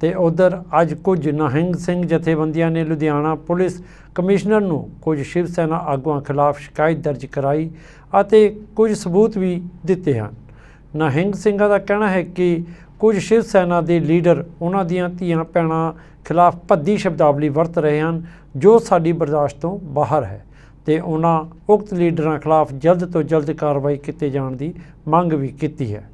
ਤੇ ਉਧਰ ਅੱਜ ਕੁਝ ਨਹਿੰਗ ਸਿੰਘ ਜਥੇਬੰਦੀਆਂ ਨੇ ਲੁਧਿਆਣਾ ਪੁਲਿਸ ਕਮਿਸ਼ਨਰ ਨੂੰ ਕੁਝ ਸ਼ਿਵ ਸੈਨਾ ਆਗੂਆਂ ਖਿਲਾਫ ਸ਼ਿਕਾਇਤ ਦਰਜ ਕਰਾਈ ਅਤੇ ਕੁਝ ਸਬੂਤ ਵੀ ਦਿੱਤੇ ਹਨ। ਨਹਿੰਗ ਸਿੰਘਾਂ ਦਾ ਕਹਿਣਾ ਹੈ ਕਿ ਕੁਝ ਸ਼ਿਵ ਸੈਨਾ ਦੇ ਲੀਡਰ ਉਹਨਾਂ ਦੀਆਂ ਧੀਆਂ ਭੈਣਾਂ ਖਿਲਾਫ ਭੱਦੀ ਸ਼ਬਦਾਵਲੀ ਵਰਤ ਰਹੇ ਹਨ, ਜੋ ਸਾਡੀ ਬਰਦਾਸ਼ਤ ਤੋਂ ਬਾਹਰ ਹੈ ਤੇ ਉਹਨਾਂ ਉਕਤ ਲੀਡਰਾਂ ਖਿਲਾਫ ਜਲਦ ਤੋਂ ਜਲਦ ਕਾਰਵਾਈ ਕੀਤੇ ਜਾਣ ਦੀ ਮੰਗ ਵੀ ਕੀਤੀ ਹੈ।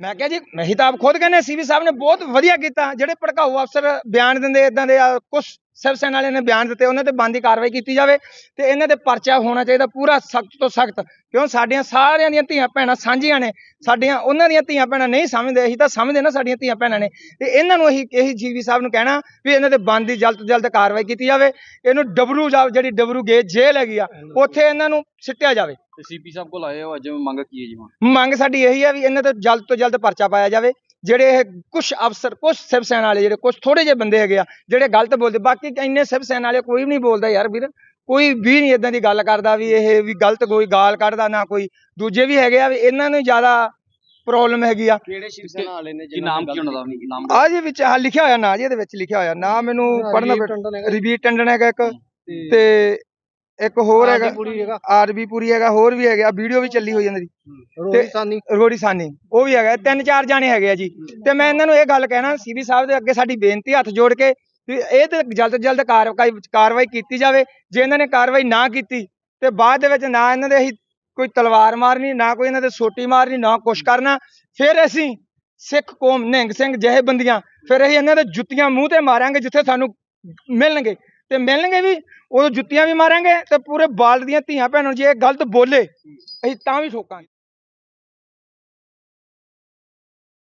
ਮੈਂ ਕਿਹਾ ਜੀ ਨਹੀਂ ਤਾਂ ਆਪ ਖੁਦ ਕਹਿੰਦੇ ਸੀਵੀ ਸਾਹਿਬ ਨੇ ਬਹੁਤ ਵਧੀਆ ਕੀਤਾ, ਜਿਹੜੇ ਭੜਕਾਊ ਅਫਸਰ ਬਿਆਨ ਦਿੰਦੇ ਇਦਾਂ ਦੇ ਆ ਕੁਝ ਸਿਵ ਸੈਨਾ ਵਾਲਿਆਂ ਨੇ ਬਿਆਨ ਦਿੱਤੇ ਉਹਨਾਂ ਤੇ ਬੰਦੀ ਕਾਰਵਾਈ ਕੀਤੀ ਜਾਵੇ ਤੇ ਇਹਨਾਂ ਦੇ ਪਰਚਾ ਹੋਣਾ ਚਾਹੀਦਾ ਪੂਰਾ ਸਖਤ ਤੋਂ ਸਖਤ ਕਿਉਂ ਸਾਡੀਆਂ ਸਾਰਿਆਂ ਦੀਆਂ ਧੀਆਂ ਭੈਣਾਂ ਸਾਂਝੀਆਂ ਨੇ ਸਾਡੀਆਂ ਉਹਨਾਂ ਦੀਆਂ ਧੀਆਂ ਭੈਣਾਂ ਨਹੀਂ ਸਮਝਦੇ ਅਸੀਂ ਤਾਂ ਸਮਝਦੇ ਨਾ ਸਾਡੀਆਂ ਧੀਆਂ ਭੈਣਾਂ ਨੇ ਤੇ ਇਹਨਾਂ ਨੂੰ ਅਸੀਂ ਇਹੀ ਜੀਵੀ ਸਾਹਿਬ ਨੂੰ ਕਹਿਣਾ ਵੀ ਇਹਨਾਂ ਦੇ ਬੰਦੀ ਜਲਦ ਤੋਂ ਜਲਦ ਕਾਰਵਾਈ ਕੀਤੀ ਜਾਵੇ ਇਹਨੂੰ ਡਬਰੂ ਜਿਹੜੀ ਡਬਰੂ ਗੇ ਜੇਲ੍ਹ ਹੈਗੀ ਆ ਉੱਥੇ ਇਹਨਾਂ ਨੂੰ ਸਿੱਟਿਆ ਜਾਵੇ। ਤੇ ਸੀਪੀ ਸਾਹਿਬ ਕੋਲ ਆਏ ਹੋ ਅੱਜ ਮੰਗ ਕੀ ਹੈ ਜੀ ਹੁਣ? ਮੰਗ ਸਾਡੀ ਇਹੀ ਹੈ ਵੀ ਇਹਨਾਂ ਤੇ ਜਲਦ ਤੋਂ ਜਲਦ ਪਰਚਾ ਪਾਇਆ ਜਾਵੇ। ਜਿਹੜੇ ਇਹ ਕੁਝ ਅਫਸਰ ਕੁਝ ਸਿਵ ਸੈਨਾ ਵਾਲੇ ਜਿਹੜੇ ਕੁਝ ਥੋੜੇ ਜਿਹੇ ਬੰਦੇ ਹੈਗੇ ਆ ਜਿਹੜੇ ਗਲਤ ਬੋਲਦੇ ਬਾਕੀ ਇੰਨੇ ਸਿਵ ਸੈਨਾ ਵਾਲੇ ਕੋਈ ਵੀ ਨਹੀਂ ਬੋਲਦਾ ਯਾਰ ਵੀਰ। ਕੋਈ ਵੀ ਨਹੀਂ ਇਦਾਂ ਦੀ ਗੱਲ ਕਰਦਾ ਵੀ ਇਹ ਵੀ ਗਲਤ ਕੋਈ ਗਾਲ ਕੱਢਦਾ ਨਾ ਕੋਈ। ਦੂਜੇ ਵੀ ਹੈਗੇ ਆ ਵੀ ਇਹਨਾਂ ਨੂੰ ਜ਼ਿਆਦਾ ਪ੍ਰੋਬਲਮ ਹੈਗੀ ਆ। ਕਿਹੜੇ ਸ਼ਿਵ ਸੈਨਾ ਵਾਲੇ ਨੇ ਕੀ ਨਾਮ ਕੀ ਉਹਨਾਂ ਦਾ? ਨਾਮ ਆ ਜੀ ਵਿੱਚ ਆ ਲਿਖਿਆ ਹੋਇਆ ਨਾ ਜੀ ਇਹਦੇ ਵਿੱਚ ਲਿਖਿਆ ਹੋਇਆ। ਨਾ ਮੈਨੂੰ ਪੜ੍ਹਨਾ ਰਿਵੀਟ ਟੰਡਨ ਹੈਗਾ। ਇੱਕ। ਤੇ ਇੱਕ ਹੋਰ ਹੈਗਾ ਪੂਰੀ ਹੈਗਾ। ਆਰਬੀ ਪੂਰੀ ਹੈਗਾ ਹੋਰ ਵੀ ਹੈਗਾ ਵੀਡੀਓ ਵੀ ਚੱਲੀ ਹੋਈ ਜਾਂਦੀ। ਰੋਹੀ ਸਾਨੀ। ਰੋੜੀ ਸਾਨੀ ਉਹ ਵੀ ਹੈਗਾ ਤਿੰਨ ਚਾਰ ਜਾਣੇ ਹੈਗੇ ਆ ਜੀ। ਤੇ ਮੈਂ ਇਹਨਾਂ ਨੂੰ ਇਹ ਗੱਲ ਕਹਿਣਾ ਸੀਬੀ ਸਾਹਿਬ ਦੇ ਅੱਗੇ ਸਾਡੀ ਬੇਨਤੀ ਹੱਥ ਜੋੜ ਕੇ ਇਹ ਤੇ ਜਲਦ ਤੋਂ ਜਲਦ ਕਾਰਵਾਈ ਕਾਰਵਾਈ ਕੀਤੀ ਜਾਵੇ। ਜੇ ਇਹਨਾਂ ਨੇ ਕਾਰਵਾਈ ਨਾ ਕੀਤੀ ਤੇ ਬਾਅਦ ਦੇ ਵਿੱਚ ਨਾ ਇਹਨਾਂ ਦੇ ਅਸੀਂ ਕੋਈ ਤਲਵਾਰ ਮਾਰਨੀ ਨਾ ਕੋਈ ਇਹਨਾਂ ਦੇ ਸੋਟੀ ਮਾਰਨੀ ਨਾ ਕੁਛ ਕਰਨਾ ਫਿਰ ਅਸੀਂ ਸਿੱਖ ਕੌਮ ਨਿਹੰਗ ਸਿੰਘ ਜਿਹੇ ਬੰਦੀਆਂ ਫਿਰ ਅਸੀਂ ਇਹਨਾਂ ਦੇ ਜੁੱਤੀਆਂ ਮੂੰਹ ਤੇ ਮਾਰਾਂਗੇ ਜਿੱਥੇ ਸਾਨੂੰ ਮਿਲਣਗੇ। ਤੇ ਮਿਲਣਗੇ ਵੀ ਉਹ ਜੁੱਤੀਆਂ ਵੀ ਮਾਰਾਂਗੇ ਤੇ ਪੂਰੇ ਬਾਲਦ ਦੀਆਂ ਧੀਆਂ ਭੈਣਾਂ ਨੂੰ ਜੇ ਇਹ ਗਲਤ ਬੋਲੇ, ਅਸੀਂ ਤਾਂ ਵੀ ਠੋਕਾਂਗੇ